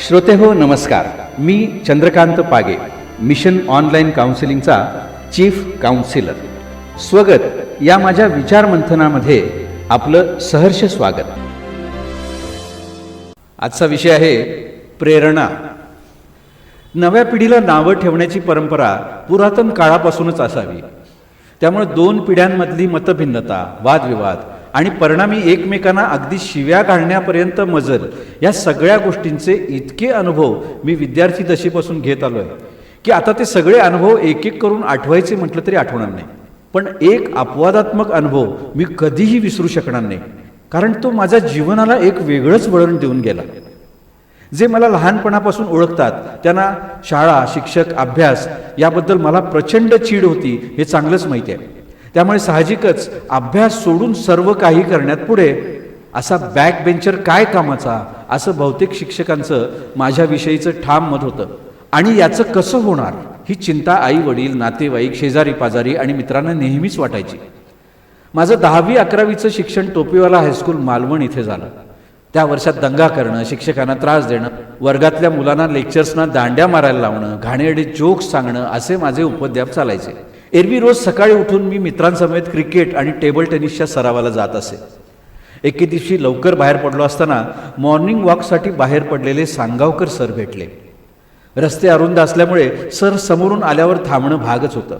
श्रोते हो नमस्कार. मी चंद्रकांत पागे मिशन ऑनलाईन काउन्सिलिंगचा चीफ काउन्सिलर. स्वगत. या माझ्या विचारमंथनामध्ये आपलं सहर्ष स्वागत. आजचा विषय आहे प्रेरणा. नव्या पिढीला नावं ठेवण्याची परंपरा पुरातन काळापासूनच असावी. त्यामुळे दोन पिढ्यांमधली मतभिन्नता वादविवाद आणि परिणामी एकमेकांना अगदी शिव्या घालण्यापर्यंत मजल. या सगळ्या गोष्टींचे इतके अनुभव मी विद्यार्थी दशेपासून घेत आलो आहे की आता ते सगळे अनुभव एक एक करून आठवायचे म्हटलं तरी आठवणार नाही. पण एक अपवादात्मक अनुभव मी कधीही विसरू शकणार नाही कारण तो माझ्या जीवनाला एक वेगळंच वळण देऊन गेला. जे मला लहानपणापासून ओळखतात त्यांना शाळा शिक्षक अभ्यास याबद्दल मला प्रचंड चीड होती हे चांगलंच माहिती आहे. त्यामुळे साहजिकच अभ्यास सोडून सर्व काही करण्यात पुढे असा बॅक बेंचर काय कामाचा? असं बहुतेक शिक्षकांचं माझ्याविषयीचं ठाम मत होतं. आणि याचं कसं होणार? ही चिंता आई वडील नातेवाईक शेजारी पाजारी आणि मित्रांना नेहमीच वाटायची. माझं दहावी अकरावीचं शिक्षण टोपीवाला हायस्कूल मालवण इथे झालं. त्या वर्षात दंगा करणं शिक्षकांना त्रास देणं वर्गातल्या मुलांना लेक्चर्सना दांड्या मारायला लावणं घाणेरडे जोक्स सांगणं असे माझे उपद्व्याप चालायचे. एरवी रोज सकाळी उठून मी मित्रांसमेत क्रिकेट आणि टेबल टेनिसच्या सरावाला जात असे. एके दिवशी लवकर बाहेर पडलो असताना मॉर्निंग वॉकसाठी बाहेर पडलेले सांगावकर सर भेटले. रस्ते अरुंद असल्यामुळे सर समोरून आल्यावर थांबणं भागच होतं.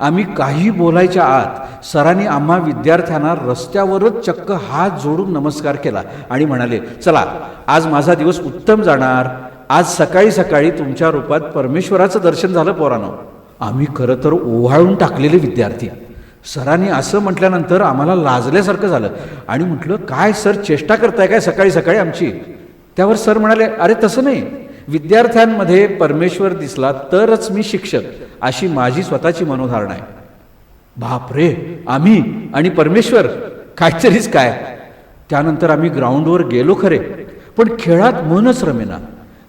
आम्ही काही बोलायच्या आत सरांनी आम्हा विद्यार्थ्यांना रस्त्यावरच चक्क हात जोडून नमस्कार केला आणि म्हणाले चला आज माझा दिवस उत्तम जाणार. आज सकाळी सकाळी तुमच्या रूपात परमेश्वराचं दर्शन झालं पोरानं. आम्ही खरं तर ओवाळून टाकलेले विद्यार्थी सरांनी असं म्हटल्यानंतर आम्हाला लाजल्यासारखं झालं. आणि म्हटलं काय सर चेष्टा करताय काय सकाळी सकाळी आमची? त्यावर सर म्हणाले अरे तसं नाही. विद्यार्थ्यांमध्ये परमेश्वर दिसला तरच मी शिक्षक अशी माझी स्वतःची मनोधारणा आहे. बापरे आम्ही आणि परमेश्वर? काहीतरीच काय? त्यानंतर आम्ही ग्राउंडवर गेलो खरे पण खेळात मनच रमेना.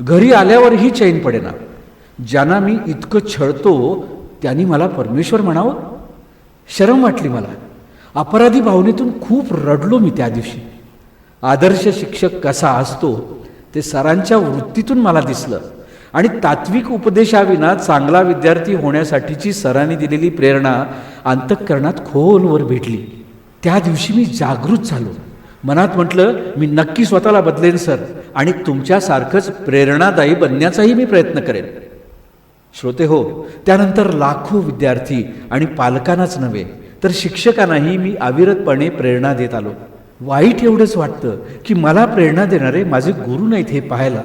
घरी आल्यावरही चैन पडेना. ज्यांना मी इतकं छळतो त्यांनी मला परमेश्वर म्हणावं? शरम वाटली मला. अपराधी भावनेतून खूप रडलो मी त्या दिवशी. आदर्श शिक्षक कसा असतो ते सरांच्या वृत्तीतून मला दिसलं. आणि तात्विक उपदेशाविना चांगला विद्यार्थी होण्यासाठीची सरांनी दिलेली प्रेरणा अंतःकरणात खोलवर भेटली. त्या दिवशी मी जागृत झालो. मनात म्हटलं मी नक्की स्वतःला बदलेन सर. आणि तुमच्यासारखंच प्रेरणादायी बनण्याचाही मी प्रयत्न करेन. श्रोते हो त्यानंतर लाखो विद्यार्थी आणि पालकांनाच नव्हे तर शिक्षकांनाही मी अविरतपणे प्रेरणा देत आलो. वाईट एवढंच वाटतं की मला प्रेरणा देणारे माझे गुरु नाहीत हे पाहायला.